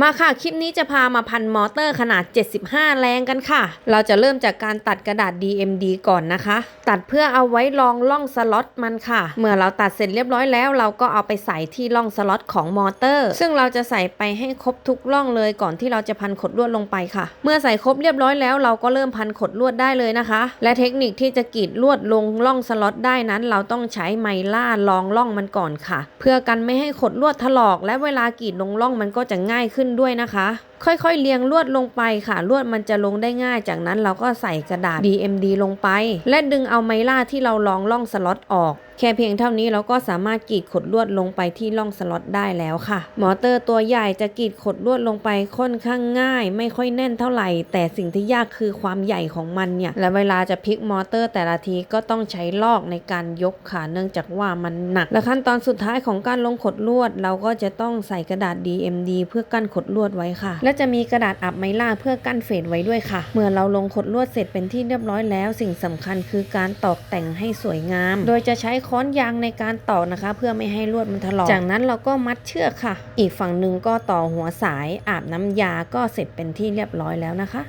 มาค่ะ คลิปนี้จะพามาพันมอเตอร์ขนาด 75 แรงกันค่ะ เราจะเริ่มจากการตัดกระดาษ DMD ก่อนนะคะ ตัดเพื่อเอาไว้รองล่องสล็อตมันค่ะ เมื่อเราตัดเสร็จเรียบร้อยแล้ว เราก็เอาไปใส่ที่ร่องสล็อตของมอเตอร์ ซึ่งเราจะใส่ไปให้ครบทุกร่องเลยก่อนที่เราจะพันขดลวดลงไปค่ะ เมื่อใส่ครบเรียบร้อยแล้ว เราก็เริ่มพันขดลวดได้เลยนะคะ และเทคนิคที่จะกรีดลวดลงร่องสล็อตได้นั้น เราต้องใช้ไมล่ารองร่องมันก่อนค่ะ เพื่อกันไม่ให้ขดลวดถลอก และเวลากรีดลงร่องมันก็จะง่ายขึ้นึ้นด้วยนะคะ ค่อยๆเรียงลวดลงไปค่ะ ลวดมันจะลงได้ง่าย จากนั้นเราก็ใส่กระดาษ DMD ลงไป และดึงเอาไมล่าที่เราลองล่องสล็อตออก แค่เพียงเท่านี้เราก็สามารถกรีดขดลวดลงไปที่ล่องสล็อตได้แล้วค่ะ มอเตอร์ตัวใหญ่จะกรีดขดลวดลงไปค่อนข้างง่าย ไม่ค่อยแน่นเท่าไหร่ แต่สิ่งที่ยากคือความใหญ่ของมันเนี่ย และเวลาจะพลิกมอเตอร์แต่ละทีก็ต้องใช้ลอกในการยกค่ะ เนื่องจากว่ามันหนัก และขั้นตอนสุดท้ายของการลงขดลวด เราก็จะต้องใส่กระดาษ DMD เพื่อกั้นขดลวดไว้ค่ะ และจะมีกระดาษอับไมล่าเพื่อกั้นเฟดไว้ด้วยค่ะ เมื่อเราลงขดลวดเสร็จเป็นที่เรียบร้อยแล้ว สิ่งสำคัญคือการตอกแต่งให้สวยงาม โดยจะใช้ค้อนยางในการต่อนะคะ เพื่อไม่ให้ลวดมันถลอกจากนั้นเราก็มัดเชือกค่ะ อีกฝั่งหนึ่งก็ต่อหัวสายอาบน้ำยาก็เสร็จเป็นที่เรียบร้อยแล้วนะคะ